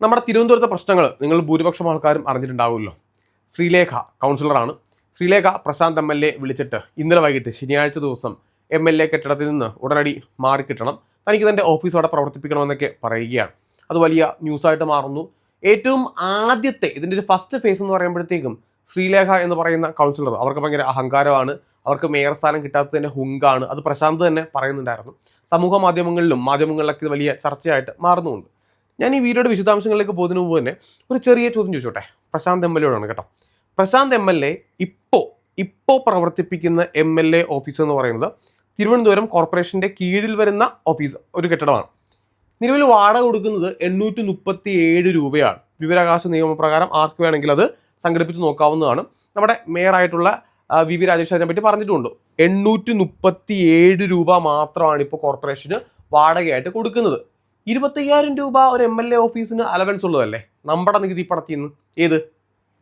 നമ്മുടെ തിരുവനന്തപുരത്തെ പ്രശ്നങ്ങൾ നിങ്ങൾ ഭൂരിപക്ഷം ആൾക്കാരും അറിഞ്ഞിട്ടുണ്ടാവുമല്ലോ. Sreelekha കൗൺസിലറാണ്. Sreelekha Prashanth M L A വിളിച്ചിട്ട് ഇന്നലെ വൈകിട്ട് ശനിയാഴ്ച ദിവസം എം എൽ എ കെട്ടിടത്തിൽ നിന്ന് ഉടനടി മാറിക്കിട്ടണം തനിക്ക് തന്റെ ഓഫീസ് അവിടെ പ്രവർത്തിപ്പിക്കണമെന്നൊക്കെ പറയുകയാണ്. അത് വലിയ ന്യൂസായിട്ട് മാറുന്നു. ഏറ്റവും ആദ്യത്തെ ഇതിന്റെ ഒരു ഫസ്റ്റ് ഫേസ് എന്ന് പറയുമ്പോഴത്തേക്കും ശ്രീലേഖ എന്ന് പറയുന്ന കൗൺസിലർ അവർക്ക് ഭയങ്കര അഹങ്കാരമാണ്. അവർക്ക് മേയർ സ്ഥാനം കിട്ടാത്തതിന്റെ ഹുങ്കാണ്. അത് പ്രശാന്ത് തന്നെ പറയുന്നുണ്ടായിരുന്നു. സമൂഹ മാധ്യമങ്ങളിലും മാധ്യമങ്ങളിലൊക്കെ വലിയ ചർച്ചയായിട്ട് മാറുന്നുമുണ്ട്. ഞാൻ ഈ വീഡിയോയുടെ വിശദാംശങ്ങളിലേക്ക് പോകുന്നതിന് മുമ്പ് തന്നെ ഒരു ചെറിയ ചോദ്യം ചോദിച്ചോട്ടെ. പ്രശാന്ത് എം എൽ എയോടാണ് കേട്ടോ. പ്രശാന്ത് എം എൽ എ ഇപ്പോൾ ഇപ്പോൾ പ്രവർത്തിപ്പിക്കുന്ന എം എൽ എ ഓഫീസ് എന്ന് പറയുന്നത് തിരുവനന്തപുരം കോർപ്പറേഷന്റെ കീഴിൽ വരുന്ന ഓഫീസ് ഒരു കെട്ടിടമാണ്. നിലവിൽ വാടക കൊടുക്കുന്നത് എണ്ണൂറ്റി മുപ്പത്തി ഏഴ് രൂപയാണ്. വിവരാകാശ നിയമപ്രകാരം ആർക്ക് വേണമെങ്കിൽ അത് സംഘടിപ്പിച്ച് നോക്കാവുന്നതാണ്. നമ്മുടെ മേയറായിട്ടുള്ള വി വി രാജേഷ് അതിനെ പറ്റി പറഞ്ഞിട്ടുണ്ട്. എണ്ണൂറ്റി മുപ്പത്തി ഏഴ് രൂപ മാത്രമാണ് ഇപ്പോൾ കോർപ്പറേഷന് വാടകയായിട്ട് കൊടുക്കുന്നത്. ഇരുപത്തയ്യായിരം രൂപ ഒരു എം എൽ എ ഓഫീസിന് അലവൻസ് ഉള്ളതല്ലേ? നമ്മുടെ നികുതി പണത്തിൽ നിന്ന്. ഏത്?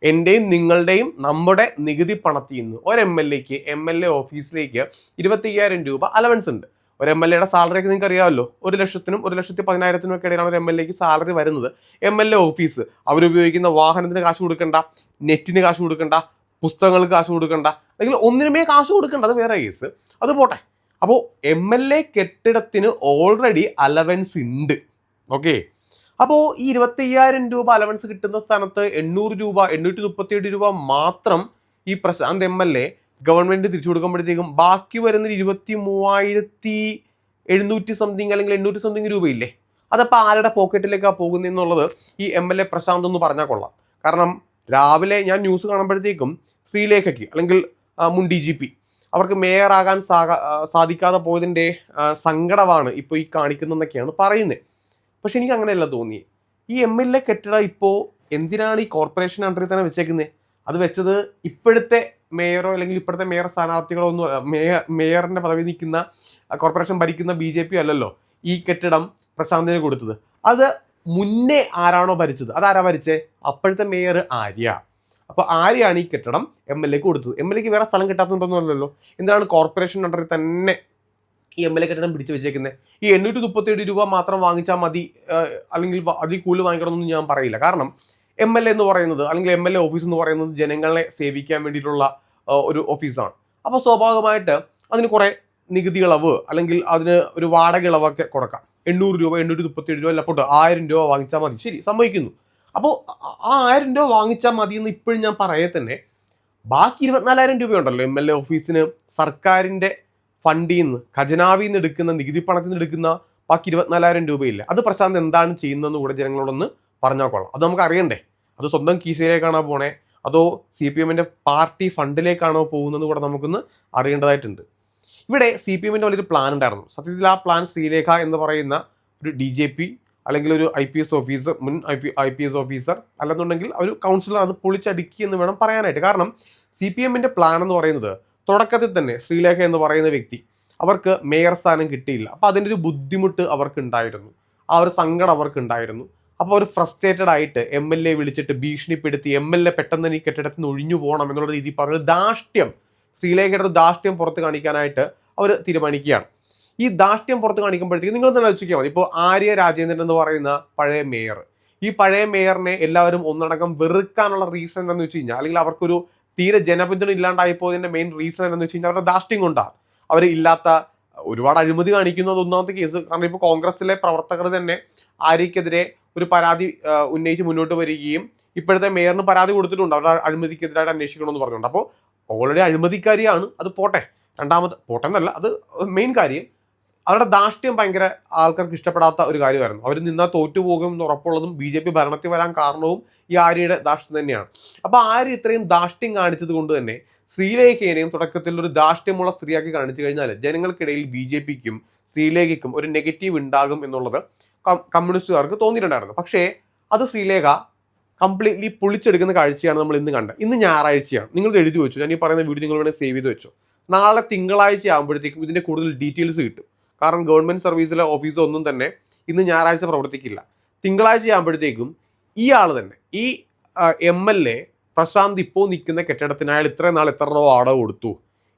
എന്റെയും നിങ്ങളുടെയും നമ്മുടെ നികുതി പണത്തിൽ നിന്ന് ഒരു എം എൽ എക്ക് എം എൽ എ ഓഫീസിലേക്ക് ഇരുപത്തയ്യായിരം രൂപ അലവൻസ് ഉണ്ട്. ഒരു എം എൽ എയുടെ സാലറി ഒക്കെ നിങ്ങൾക്ക് അറിയാമല്ലോ. ഒരു ലക്ഷത്തിനും ഒരു ലക്ഷത്തി പതിനായിരത്തിനും ഒക്കെ ഇടയിലാണ് ഒരു എം എൽ എക്ക് സാലറി വരുന്നത്. എം എൽ എ ഓഫീസ് അവരുപയോഗിക്കുന്ന വാഹനത്തിന് കാശ് കൊടുക്കണ്ട നെറ്റിന് കാശ് കൊടുക്കണ്ട പുസ്തകങ്ങൾക്ക് കാശ് കൊടുക്കണ്ട അല്ലെങ്കിൽ ഒന്നിനുമേ കാശ് കൊടുക്കണ്ട. അത് വേറെ കേസ് അത് പോട്ടെ. അപ്പോൾ എം എൽ എ കെട്ടിടത്തിന് ഓൾറെഡി അലവൻസ് ഉണ്ട്. ഓക്കെ അപ്പോൾ ഈ ഇരുപത്തയ്യായിരം രൂപ അലവൻസ് കിട്ടുന്ന സ്ഥാനത്ത് എണ്ണൂറ് രൂപ എണ്ണൂറ്റി മുപ്പത്തിയേഴ് രൂപ മാത്രം ഈ Prashanth M L A government തിരിച്ചു കൊടുക്കുമ്പോഴത്തേക്കും ബാക്കി വരുന്ന ഇരുപത്തി മൂവായിരത്തി എഴുന്നൂറ്റി സംതിങ് അല്ലെങ്കിൽ എണ്ണൂറ്റി സംതിങ് രൂപയില്ലേ? അതപ്പോൾ ആരുടെ പോക്കറ്റിലേക്കാണ് പോകുന്നതെന്നുള്ളത് ഈ എം എൽ എ പ്രശാന്ത് എന്ന് പറഞ്ഞാൽ കൊള്ളാം. കാരണം രാവിലെ ഞാൻ ന്യൂസ് കാണുമ്പോഴത്തേക്കും ശ്രീലേഖയ്ക്ക് അല്ലെങ്കിൽ മുൻ ഡി ജി പി അവർക്ക് മേയറാകാൻ സാക- സാധിക്കാതെ പോയതിന്റെ സങ്കടമാണ് ഇപ്പോൾ ഈ കാണിക്കുന്നതെന്നൊക്കെയാണ് പറയുന്നത് പക്ഷെ എനിക്ക് അങ്ങനെയല്ല തോന്നി ഈ എം എൽ എ കെട്ടിടം ഇപ്പോൾ എന്തിനാണ് ഈ കോർപ്പറേഷൻ അണ്ടറിൽ തന്നെ വെച്ചേക്കുന്നത് അത് വെച്ചത് ഇപ്പോഴത്തെ മേയറോ അല്ലെങ്കിൽ ഇപ്പോഴത്തെ മേയർ സ്ഥാനാർത്ഥികളോ ഒന്നും. മേയർ മേയറിന്റെ പദവി നിൽക്കുന്ന കോർപ്പറേഷൻ ഭരിക്കുന്ന ബി ജെ പി അല്ലല്ലോ ഈ കെട്ടിടം പ്രശാന്തിന് കൊടുത്തത്. അത് മുന്നേ ആരാണോ ഭരിച്ചത്? അതാരാ ഭരിച്ചേ? അപ്പോഴത്തെ മേയർ ആര്യ? അപ്പൊ ആരെയാണ് ഈ കെട്ടിടം എം എൽ എക്ക് കൊടുത്തത്? എം എൽ എക്ക് വേറെ സ്ഥലം കിട്ടാത്തതുണ്ടെന്നല്ലോ എന്തിനാണ് കോർപ്പറേഷൻ അണ്ടറിൽ തന്നെ ഈ എം എൽ എ കെട്ടിടം പിടിച്ചു വെച്ചേക്കുന്നത് ഈ എണ്ണൂറ്റി മുപ്പത്തേഴ് രൂപ മാത്രം വാങ്ങിച്ചാൽ മതി അല്ലെങ്കിൽ അതിൽ കൂടുതൽ വാങ്ങിക്കണമെന്ന് ഞാൻ പറയില്ല. കാരണം എം എൽ എ എന്ന് പറയുന്നത് അല്ലെങ്കിൽ എം എൽ എ ഓഫീസ് എന്ന് പറയുന്നത് ജനങ്ങളെ സേവിക്കാൻ വേണ്ടിയിട്ടുള്ള ഒരു ഓഫീസാണ് അപ്പോൾ സ്വാഭാവികമായിട്ട് അതിന് കുറേ നികുതി ഇളവ് അല്ലെങ്കിൽ അതിന് ഒരു വാടക ഇളവൊക്കെ കൊടുക്കാം. എണ്ണൂറ് രൂപ എണ്ണൂറ്റി മുപ്പത്തി ഏഴ് രൂപ അല്ല പോട്ടോ. ആയിരം രൂപ വാങ്ങിച്ചാൽ മതി. ശരി സമ്മതിക്കുന്നു. അപ്പോൾ ആ ആയിരം രൂപ വാങ്ങിച്ചാൽ മതി എന്ന് ഇപ്പോഴും ഞാൻ പറയേ തന്നെ. ബാക്കി ഇരുപത്തിനാലായിരം രൂപയുണ്ടല്ലോ എം എൽ എ ഓഫീസിന് സർക്കാരിന്റെ ഫണ്ടിൽ നിന്ന് ഖജനാവിൽ നിന്ന് എടുക്കുന്ന നികുതി പണത്തിൽ നിന്ന് എടുക്കുന്ന ബാക്കി ഇരുപത്തിനാലായിരം രൂപയില്ല. അത് പ്രശാന്ത് എന്താണ് ചെയ്യുന്നതെന്ന് കൂടെ ജനങ്ങളോടൊന്ന് പറഞ്ഞാൽ കൊള്ളാം. അത് നമുക്ക് അറിയണ്ടേ? അത് സ്വന്തം കീശയിലേക്കാണോ പോണേ? അതോ സി പി എമ്മിന്റെ പാർട്ടി ഫണ്ടിലേക്കാണോ പോകുന്നതെന്ന് കൂടെ നമുക്കൊന്ന് അറിയേണ്ടതായിട്ടുണ്ട്. ഇവിടെ സി പി എമ്മിന്റെ വലിയൊരു പ്ലാൻ ഉണ്ടായിരുന്നു. സത്യത്തിൽ ആ പ്ലാൻ ശ്രീലേഖ എന്ന് പറയുന്ന ഒരു ഡി ജെ പി അല്ലെങ്കിൽ ഒരു ഐ പി എസ് ഓഫീസർ മുൻ I P I P S officer അല്ലെന്നുണ്ടെങ്കിൽ ഒരു കൗൺസിലർ അത് പൊളിച്ചടുക്കി എന്ന് വേണം പറയാനായിട്ട്. കാരണം സി പി എമ്മിന്റെ പ്ലാൻ എന്ന് പറയുന്നത് തുടക്കത്തിൽ തന്നെ ശ്രീലേഖ എന്ന് പറയുന്ന വ്യക്തി അവർക്ക് മേയർ സ്ഥാനം കിട്ടിയില്ല. അപ്പോൾ അതിന്റെ ഒരു ബുദ്ധിമുട്ട് അവർക്ക് ഉണ്ടായിരുന്നു ആ ഒരു സങ്കടം അവർക്ക് ഉണ്ടായിരുന്നു അപ്പോൾ അവർ ഫ്രസ്ട്രേറ്റഡ് ആയിട്ട് എം എൽ എ വിളിച്ചിട്ട് ഭീഷണിപ്പെടുത്തി എം എൽ എ പെട്ടെന്ന് ഈ കെട്ടിടത്തിൽ നിന്ന് ഒഴിഞ്ഞു പോകണം എന്നുള്ള രീതിയിൽ പറഞ്ഞ ദാഷ്ട്യം ശ്രീലേഖയുടെ ദാഷ്ട്യം പുറത്ത് കാണിക്കാനായിട്ട് അവർ തീരുമാനിക്കുകയാണ്. ഈ ധാഷ്ട്യം പുറത്ത് കാണിക്കുമ്പോഴത്തേക്ക് നിങ്ങൾ തന്നെ ആലോചിക്കാൻ മതി. ഇപ്പോൾ ആര്യ രാജേന്ദ്രൻ എന്ന് പറയുന്ന പഴയ മേയർ. ഈ പഴയ മേയറിനെ എല്ലാവരും ഒന്നടങ്കം വെറുക്കാനുള്ള റീസൺ എന്താണെന്ന് വെച്ച് കഴിഞ്ഞാൽ അല്ലെങ്കിൽ അവർക്കൊരു തീരെ ജനപിന്തുണ ഇല്ലാണ്ടായിപ്പോയതിന്റെ മെയിൻ റീസൺ എന്താണെന്ന് വെച്ച് കഴിഞ്ഞാൽ അവരുടെ ധാഷ്ട്യം കൊണ്ടാണ്. അവർ ഇല്ലാത്ത ഒരുപാട് അഴിമതി കാണിക്കുന്നത് ഒന്നാമത്തെ കേസ് കാരണം ഇപ്പോൾ കോൺഗ്രസിലെ പ്രവർത്തകർ തന്നെ ആര്യക്കെതിരെ ഒരു പരാതി ഉന്നയിച്ച് മുന്നോട്ട് വരികയും ഇപ്പോഴത്തെ മേയറിന് പരാതി കൊടുത്തിട്ടുണ്ട്. അവരുടെ അഴിമതിക്കെതിരായിട്ട് അന്വേഷിക്കണമെന്ന് പറഞ്ഞുകൊണ്ട്. അപ്പോൾ ഓൾറെഡി അഴിമതിക്കാരിയാണ്. അത് പോട്ടെ. രണ്ടാമത് പോട്ടെന്നല്ല അത് മെയിൻ കാര്യം. അവരുടെ ധാഷ്ട്യം ഭയങ്കര ആൾക്കാർക്ക് ഇഷ്ടപ്പെടാത്ത ഒരു കാര്യമായിരുന്നു. അവർ നിന്നാൽ തോറ്റുപോകും എന്ന് ഉറപ്പുള്ളതും ബി ജെ പി ഭരണത്തിൽ വരാൻ കാരണവും ഈ ആര്യയുടെ ധാഷ്ട്യം തന്നെയാണ്. അപ്പോൾ ആര്യ ഇത്രയും ധാഷ്ട്യം കാണിച്ചത് കൊണ്ട് തന്നെ ശ്രീലേഖയെയും തുടക്കത്തിൽ ഒരു ധാഷ്ട്യമുള്ള സ്ത്രീയാക്കി കാണിച്ചു കഴിഞ്ഞാൽ ജനങ്ങൾക്കിടയിൽ ബി ജെ പിക്കും ശ്രീലേഖയ്ക്കും ഒരു നെഗറ്റീവ് ഉണ്ടാകും എന്നുള്ളത് കമ്മ്യൂണിസ്റ്റുകാർക്ക് തോന്നിയിട്ടുണ്ടായിരുന്നു. പക്ഷേ അത് ശ്രീലേഖ കംപ്ലീറ്റ്ലി പൊളിച്ചെടുക്കുന്ന കാഴ്ചയാണ് നമ്മൾ ഇന്ന് കണ്ടത്. ഇന്ന് ഞായറാഴ്ചയാണ്. നിങ്ങൾ എഴുതി വെച്ചു. ഞാൻ ഈ പറയുന്ന വീഡിയോ നിങ്ങൾ വേണമെങ്കിൽ സേവ് ചെയ്ത് വെച്ചു. നാളെ തിങ്കളാഴ്ച ആകുമ്പോഴത്തേക്കും ഇതിന്റെ കൂടുതൽ ഡീറ്റെയിൽസ് കിട്ടും. കാരണം ഗവൺമെന്റ് സർവീസിലെ ഓഫീസോ ഒന്നും തന്നെ ഇന്ന് ഞായറാഴ്ച പ്രവർത്തിക്കില്ല. തിങ്കളാഴ്ച ആകുമ്പോഴത്തേക്കും ഈ ആൾ തന്നെ ഈ എം എൽ എ പ്രശാന്ത് ഇപ്പോൾ നിൽക്കുന്ന കെട്ടിടത്തിന് അയാൾ ഇത്രയും നാൾ എത്ര രൂപ വാടക കൊടുത്തു?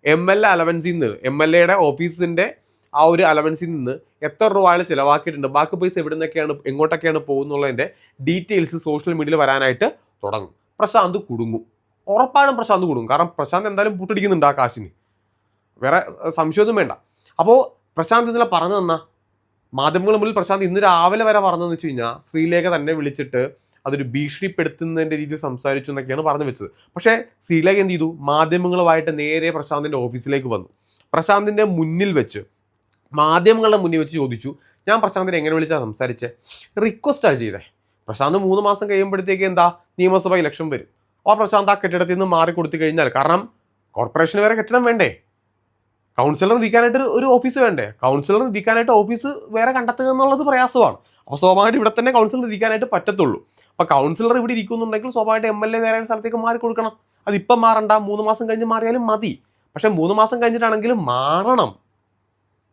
എം എൽ എ അലവൻസിൽ നിന്ന് എം എൽ എയുടെ ഓഫീസിന്റെ ആ ഒരു അലവൻസിൽ നിന്ന് എത്ര രൂപ അയാൾ ചിലവാക്കിയിട്ടുണ്ട്? ബാക്കി പൈസ എവിടെ നിന്നൊക്കെയാണ് എങ്ങോട്ടൊക്കെയാണ് പോകുന്നുള്ളതിന്റെ ഡീറ്റെയിൽസ് സോഷ്യൽ മീഡിയയിൽ വരാനായിട്ട് തുടങ്ങും. പ്രശാന്ത് കുടുങ്ങും. ഉറപ്പായും പ്രശാന്ത് കുടുങ്ങും. കാരണം പ്രശാന്ത് എന്തായാലും പൂട്ടടിക്കുന്നുണ്ട് ആ കാശിന്. വേറെ സംശയമൊന്നും വേണ്ട. അപ്പോൾ പ്രശാന്ത് ഇന്നലെ പറഞ്ഞു തന്ന. മാധ്യമങ്ങൾ മുന്നിൽ പ്രശാന്ത് ഇന്ന് രാവിലെ വരെ പറഞ്ഞതെന്ന് വെച്ച് കഴിഞ്ഞാൽ ശ്രീലേഖ തന്നെ വിളിച്ചിട്ട് അതൊരു ഭീഷണിപ്പെടുത്തുന്നതിന്റെ രീതിയിൽ സംസാരിച്ചു എന്നൊക്കെയാണ് പറഞ്ഞു വെച്ചത്. പക്ഷേ ശ്രീലേഖ എന്ത് ചെയ്തു? മാധ്യമങ്ങളുമായിട്ട് നേരെ പ്രശാന്തിന്റെ ഓഫീസിലേക്ക് വന്നു. പ്രശാന്തിന്റെ മുന്നിൽ വെച്ച് മാധ്യമങ്ങളുടെ മുന്നിൽ വെച്ച് ചോദിച്ചു ഞാൻ പ്രശാന്തിനെ എങ്ങനെ വിളിച്ചാൽ സംസാരിച്ചേ? റിക്വസ്റ്റാണ് ചെയ്തേ. പ്രശാന്ത് മൂന്ന് മാസം കഴിയുമ്പോഴത്തേക്ക് എന്താ? നിയമസഭ ഇലക്ഷൻ വരും. ആ പ്രശാന്ത് ആ കെട്ടിടത്തിൽ നിന്ന് മാറി കൊടുത്തു കഴിഞ്ഞാൽ കാരണം കോർപ്പറേഷന് വരെ കെട്ടിടം വേണ്ടേ? കൗൺസിലർ നിൽക്കാനായിട്ട് ഒരു- ഓഫീസ് വേണ്ടേ? കൗൺസിലർ നിൽക്കാനായിട്ട് ഓഫീസ് വേറെ കണ്ടെത്തുക എന്നുള്ളത് പ്രയാസമാണ്. അപ്പോൾ സ്വാഭാവികമായിട്ട് ഇവിടെ തന്നെ കൗൺസിലർ ഇരിക്കാനായിട്ട് പറ്റത്തുള്ളൂ. അപ്പോൾ കൗൺസിലർ ഇവിടെ ഇരിക്കുന്നുണ്ടെങ്കിൽ സ്വാഭാവികമായിട്ട് എം എൽ എ വേറെ സ്ഥലത്തേക്ക് മാറി കൊടുക്കണം. അതിപ്പം മാറണ്ട. മൂന്ന് മാസം കഴിഞ്ഞ് മാറിയാലും മതി. പക്ഷേ മൂന്ന് മാസം കഴിഞ്ഞിട്ടാണെങ്കിലും മാറണം.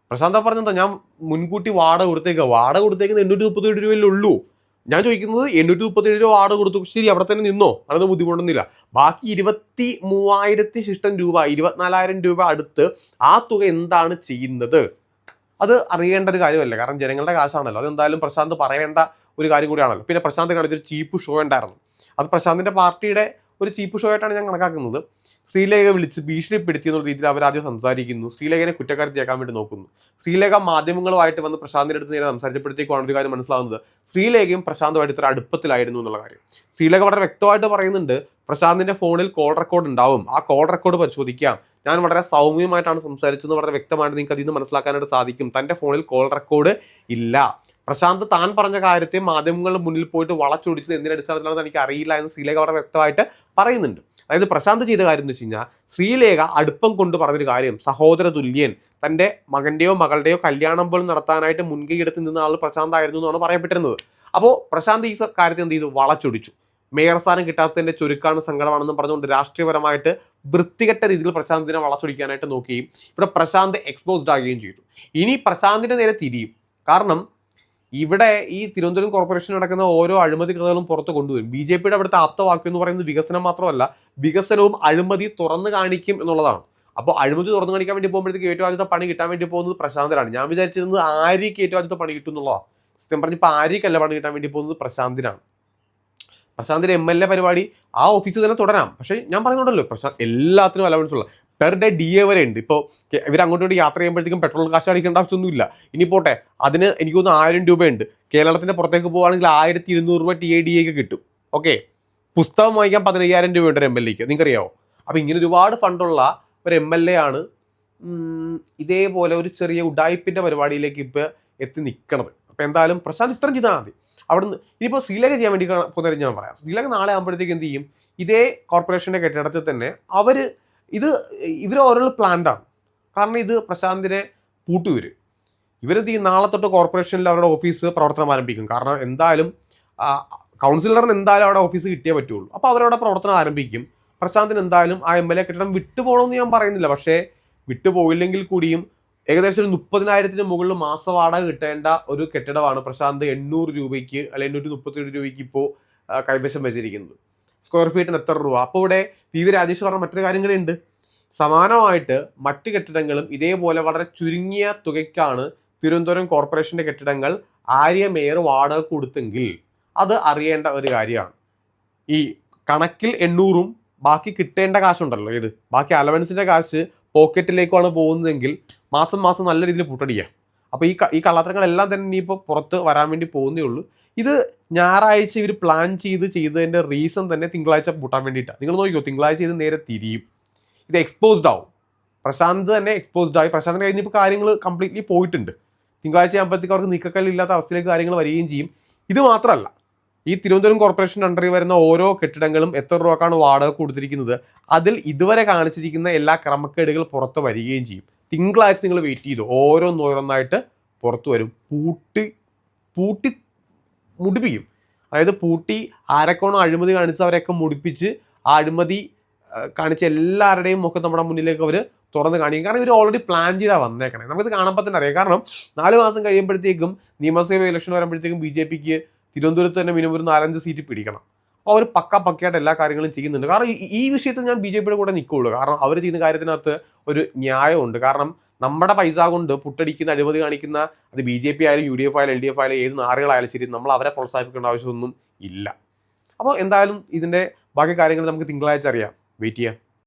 പ്രശാന്ത പറഞ്ഞെന്താ? ഞാൻ മുൻകൂട്ടി വാടക കൊടുത്തേക്കുക വാടക കൊടുത്തേക്കുന്നത് എണ്ണൂറ്റി മുപ്പത്തേഴ് രൂപയല്ലേ ഞാൻ ചോദിക്കുന്നത് എണ്ണൂറ്റി മുപ്പത്തേഴ് രൂപ ആട് കൊടുത്തു. ശരി അവിടെ തന്നെ നിന്നോ? അതൊന്നും ബുദ്ധിമുട്ടൊന്നുമില്ല. ബാക്കി ഇരുപത്തി മൂവായിരത്തി ശിഷ്ടം രൂപ ഇരുപത്തിനാലായിരം രൂപ അടുത്ത് ആ തുക എന്താണ് ചെയ്യുന്നത്? അത് അറിയേണ്ട ഒരു കാര്യമല്ല. കാരണം ജനങ്ങളുടെ കാശാണല്ലോ. അതെന്തായാലും പ്രശാന്ത് പറയേണ്ട ഒരു കാര്യം കൂടിയാണല്ലോ. പിന്നെ പ്രശാന്ത് കാണിച്ചൊരു ചീപ്പ് ഷോ ഉണ്ടായിരുന്നു. അത് പ്രശാന്തിന്റെ പാർട്ടിയുടെ ഒരു ചീപ്പ് ഷോ ആയിട്ടാണ് ഞാൻ കണക്കാക്കുന്നത്. ശ്രീലേഖ വിളിച്ച് ഭീഷണിപ്പെടുത്തി എന്നുള്ള രീതിയിൽ അവരാദ്യം സംസാരിക്കുന്നു. ശ്രീലേഖനെ കുറ്റക്കാരത്തിയാക്കാൻ വേണ്ടി നോക്കുന്നു. ശ്രീലേഖ മാധ്യമങ്ങളുമായിട്ട് വന്ന് പ്രശാന്തിന്റെ അടുത്ത് നേരെ സംസാരിച്ചപ്പോഴത്തേക്കാണ് ഒരു കാര്യം മനസ്സിലാവുന്നത്. ശ്രീലേഖയും പ്രശാന്തുമായിട്ട് ഇത്ര അടുപ്പത്തിലായിരുന്നു എന്നുള്ള കാര്യം. ശ്രീലേഖ വളരെ വ്യക്തമായിട്ട് പറയുന്നുണ്ട് പ്രശാന്തിന്റെ ഫോണിൽ കോൾ റെക്കോർഡ് ഉണ്ടാവും. ആ കോൾ റെക്കോർഡ് പരിശോധിക്കാം. ഞാൻ വളരെ സൗമ്യമായിട്ടാണ് സംസാരിച്ചത് വളരെ വ്യക്തമായിട്ട് നിങ്ങൾക്ക് അതിൽ നിന്ന് മനസ്സിലാക്കാനായിട്ട് സാധിക്കും. തന്റെ ഫോണിൽ കോൾ റെക്കോർഡ് ഇല്ല. പ്രശാന്ത് താൻ പറഞ്ഞ കാര്യത്തെ മാധ്യമങ്ങൾ മുന്നിൽ പോയിട്ട് വളച്ചൊടിച്ചത് എന്തിന്റെ അടിസ്ഥാനത്തിലാണെന്ന് എനിക്ക് അറിയില്ല എന്ന് ശ്രീലേഖ വളരെ വ്യക്തമായിട്ട് പറയുന്നുണ്ട്. അതായത് പ്രശാന്ത് ചെയ്ത കാര്യം എന്ന് വെച്ച് കഴിഞ്ഞാൽ ശ്രീലേഖ അടുപ്പം കൊണ്ട് പറഞ്ഞൊരു കാര്യം സഹോദര തുല്യൻ തന്റെ മകന്റെയോ മകളുടെയോ കല്യാണം പോലും നടത്താനായിട്ട് മുൻകൈ എടുത്ത് നിന്ന ആൾ പ്രശാന്ത് ആയിരുന്നു എന്നാണ് പറയപ്പെട്ടിരുന്നത്. അപ്പോൾ പ്രശാന്ത് ഈ കാര്യത്തെ എന്ത് ചെയ്തു? വളച്ചൊടിച്ചു. മേയർ സ്ഥാനം കിട്ടാത്തതിന്റെ ചുരുക്കാണ് സങ്കടമാണെന്നും പറഞ്ഞുകൊണ്ട് രാഷ്ട്രീയപരമായിട്ട് വൃത്തികെട്ട രീതിയിൽ പ്രശാന്തിനെ വളച്ചൊടിക്കാനായിട്ട് നോക്കുകയും ഇവിടെ പ്രശാന്ത് എക്സ്പോസ്ഡ് ആകുകയും ചെയ്തു. ഇനി പ്രശാന്തിന്റെ നേരെ തിരിയും. കാരണം ഇവിടെ ഈ തിരുവനന്തപുരം കോർപ്പറേഷൻ നടക്കുന്ന ഓരോ അഴിമതി കഥകളും പുറത്ത് കൊണ്ടുവരും. ബി ജെ പിയുടെ അവിടുത്തെ ആപ്തവാക്യം എന്ന് പറയുന്നത് വികസനം മാത്രമല്ല വികസനവും അഴിമതി തുറന്നു കാണിക്കും എന്നുള്ളതാണ്. അപ്പോൾ അഴിമതി തുറന്നു കാണിക്കാൻ വേണ്ടി പോകുമ്പോഴത്തേക്ക് ഏറ്റവും ആദ്യത്തെ പണി കിട്ടാൻ വേണ്ടി പോകുന്നത് പ്രശാന്തിനാണ്. ഞാൻ വിചാരിച്ചിരുന്നത് ആര്യക്ക് ഏറ്റവും ആദ്യത്തെ പണി കിട്ടും എന്നുള്ളതാണ് സത്യം പറഞ്ഞ് ഇപ്പോൾ പണി കിട്ടാൻ വേണ്ടി പോകുന്നത് പ്രശാന്തിനാണ്. പ്രശാന്തിന്റെ എം എൽ എ പരിപാടി ആ ഓഫീസിൽ തന്നെ തുടരാം. പക്ഷേ ഞാൻ പറയുന്നുണ്ടല്ലോ പ്രശാന്ത് എല്ലാത്തിനും അലവൻസ് ഉള്ള പെർ ഡേ ഡി എ വരെ ഉണ്ട്. ഇപ്പോൾ ഇവർ അങ്ങോട്ടും ഇങ്ങോട്ട് യാത്ര ചെയ്യുമ്പോഴത്തേക്കും പെട്രോൾ കാശ് അടിക്കേണ്ട ആവശ്യമൊന്നുമില്ല. ഇനി പോട്ടെ അതിന് എനിക്ക് തോന്നുന്നു ആയിരം രൂപയുണ്ട്. കേരളത്തിന്റെ പുറത്തേക്ക് പോകുകയാണെങ്കിൽ ആയിരത്തി ഇരുന്നൂറ് രൂപ ടി എ ഡി എക്ക് കിട്ടും. ഓക്കെ? പുസ്തകം വാങ്ങിക്കാൻ പതിനയ്യായിരം രൂപയുണ്ട് ഒരു എം എൽ എക്ക്. നിങ്ങൾക്കറിയാവോ? അപ്പോൾ ഇങ്ങനെ ഒരുപാട് ഫണ്ടുള്ള ഒരു എം എൽ എ ആണ് ഇതേപോലെ ഒരു ചെറിയ ഉഡായിപ്പിന്റെ പരിപാടിയിലേക്ക് ഇപ്പോൾ എത്തി നിൽക്കണത് അപ്പോൾ എന്തായാലും പ്രശാന്ത് ഇത്രയും ചെയ്താൽ മതി. അവിടുന്ന് ഇനിയിപ്പോൾ ശ്രീലേഖ ചെയ്യാൻ വേണ്ടി പോകുന്നവരെ ഞാൻ പറയാം. ശ്രീലേഖ നാളെ ആകുമ്പോഴത്തേക്ക് എന്ത് ചെയ്യും? ഇതേ കോർപ്പറേഷന്റെ കെട്ടിടത്തിൽ തന്നെ അവർ ഇത് ഇവർ ഓരോ പ്ലാൻഡാണ് കാരണം ഇത് പ്രശാന്തിനെ പൂട്ടുവര് ഇവരത് ഈ നാളെ തൊട്ട് കോർപ്പറേഷനിൽ അവരുടെ ഓഫീസ് പ്രവർത്തനം ആരംഭിക്കും. കാരണം എന്തായാലും കൗൺസിലറിന് എന്തായാലും അവിടെ ഓഫീസ് കിട്ടിയേ പറ്റുള്ളൂ. അപ്പോൾ അവരവിടെ പ്രവർത്തനം ആരംഭിക്കും. പ്രശാന്തിന് എന്തായാലും ആ എം എൽ എ കെട്ടിടം വിട്ടുപോകണമെന്ന് ഞാൻ പറയുന്നില്ല. പക്ഷേ വിട്ടുപോയില്ലെങ്കിൽ കൂടിയും ഏകദേശം ഒരു മുപ്പതിനായിരത്തിന് മുകളിൽ മാസ വാടക കിട്ടേണ്ട ഒരു കെട്ടിടമാണ് പ്രശാന്ത് എണ്ണൂറ് രൂപയ്ക്ക് അല്ലെങ്കിൽ എണ്ണൂറ്റി മുപ്പത്തേഴ് രൂപയ്ക്ക് ഇപ്പോൾ കൈവശം വെച്ചിരിക്കുന്നത്. സ്ക്വയർ ഫീറ്റിന് എത്ര രൂപ? അപ്പോൾ ഇവിടെ പി വി രാജേഷ് പറഞ്ഞ മറ്റൊരു കാര്യം കൂടെ ഉണ്ട്. സമാനമായിട്ട് മറ്റ് കെട്ടിടങ്ങളും ഇതേപോലെ വളരെ ചുരുങ്ങിയ തുകയ്ക്കാണ് തിരുവനന്തപുരം കോർപ്പറേഷന്റെ കെട്ടിടങ്ങൾ ആര്യ മേയർ വാടക കൊടുത്തെങ്കിൽ അത് അറിയേണ്ട ഒരു കാര്യമാണ്. ഈ കണക്കിൽ എണ്ണൂറും ബാക്കി കിട്ടേണ്ട കാശുണ്ടല്ലോ ഇത് ബാക്കി അലവൻസിന്റെ കാശ് പോക്കറ്റിലേക്കാണ് പോകുന്നതെങ്കിൽ മാസം മാസം നല്ല രീതിയിൽ പൂട്ടടിക്കുക അപ്പോൾ ഈ ഈ കള്ളത്തരങ്ങളെല്ലാം തന്നെ ഇനിയിപ്പോൾ പുറത്ത് വരാൻ വേണ്ടി പോകുന്നേ ഉള്ളൂ. ഇത് ഞായറാഴ്ച ഇവർ പ്ലാൻ ചെയ്ത് ചെയ്തതിന്റെ റീസൺ തന്നെ തിങ്കളാഴ്ച പൂട്ടാൻ വേണ്ടിയിട്ടാണ് നിങ്ങൾ നോക്കിയോ തിങ്കളാഴ്ച ഇത് നേരെ തിരിയും. ഇത് എക്സ്പോസ്ഡ് ആവും. പ്രശാന്ത് തന്നെ എക്സ്പോസ്ഡ് ആയി. പ്രശാന്തിന് കഴിഞ്ഞിപ്പോൾ കാര്യങ്ങൾ കംപ്ലീറ്റ്ലി പോയിട്ടുണ്ട്. തിങ്കളാഴ്ച ആകുമ്പോഴത്തേക്ക് അവർക്ക് നീക്കക്കല്ലില്ലാത്ത അവസ്ഥയിലേക്ക് കാര്യങ്ങൾ വരികയും ചെയ്യും. ഇത് മാത്രമല്ല ഈ തിരുവനന്തപുരം കോർപ്പറേഷൻ അണ്ടറിൽ വരുന്ന ഓരോ കെട്ടിടങ്ങളും എത്ര രൂപക്കാണ് വാടക കൊടുത്തിരിക്കുന്നത് അതിൽ ഇതുവരെ കാണിച്ചിരിക്കുന്ന എല്ലാ ക്രമക്കേടുകൾ പുറത്ത് വരികയും ചെയ്യും. തിങ്കളാഴ്ച നിങ്ങൾ വെയിറ്റ് ചെയ്തു. ഓരോന്നോരോന്നായിട്ട് പുറത്തു വരും. പൂട്ടി പൂട്ടി മുടിപ്പിക്കും. അതായത് പൂട്ടി ആരൊക്കെയാണോ അഴിമതി കാണിച്ച് അവരെയൊക്കെ മുടിപ്പിച്ച് ആ അഴിമതി കാണിച്ച എല്ലാവരുടെയും മുഖം നമ്മുടെ മുന്നിലേക്ക് അവർ തുറന്ന് കാണിക്കും. കാരണം ഇവർ ഓൾറെഡി പ്ലാൻ ചെയ്താൽ വന്നേക്കണേ. നമുക്കിത് കാണുമ്പോൾ തന്നെ അറിയാം. കാരണം നാല് മാസം കഴിയുമ്പോഴത്തേക്കും നിയമസഭ ഇലക്ഷൻ വരുമ്പോഴത്തേക്കും ബി ജെ പിക്ക് തിരുവനന്തപുരത്ത് തന്നെ മിനിമം ഒരു നാലഞ്ച് സീറ്റ് പിടിക്കണം. അപ്പോൾ അവർ പക്ക പക്കയായിട്ട് എല്ലാ കാര്യങ്ങളും ചെയ്യുന്നുണ്ട്. കാരണം ഈ വിഷയത്തിൽ ഞാൻ ബി ജെ പിയുടെ കൂടെ നിൽക്കുകയുള്ളൂ കാരണം അവർ ചെയ്യുന്ന കാര്യത്തിനകത്ത് ഒരു ന്യായമുണ്ട്. കാരണം നമ്മുടെ പൈസ കൊണ്ട് പുട്ടടിക്കുന്ന അഴിമതി കാണിക്കുന്ന അത് ബി ജെ പി ആയാലും യു ഡി എഫ് ആയാലും എൽ ഡി എഫ് ആയാലും ഏത് നാറുകളായാലും ശരി നമ്മൾ അവരെ പ്രോത്സാഹിപ്പിക്കേണ്ട ആവശ്യമൊന്നും ഇല്ല. അപ്പോൾ എന്തായാലും ഇതിന്റെ ബാക്കി കാര്യങ്ങൾ നമുക്ക് തിങ്കളാഴ്ച അറിയാം. വെയിറ്റ് ചെയ്യാം.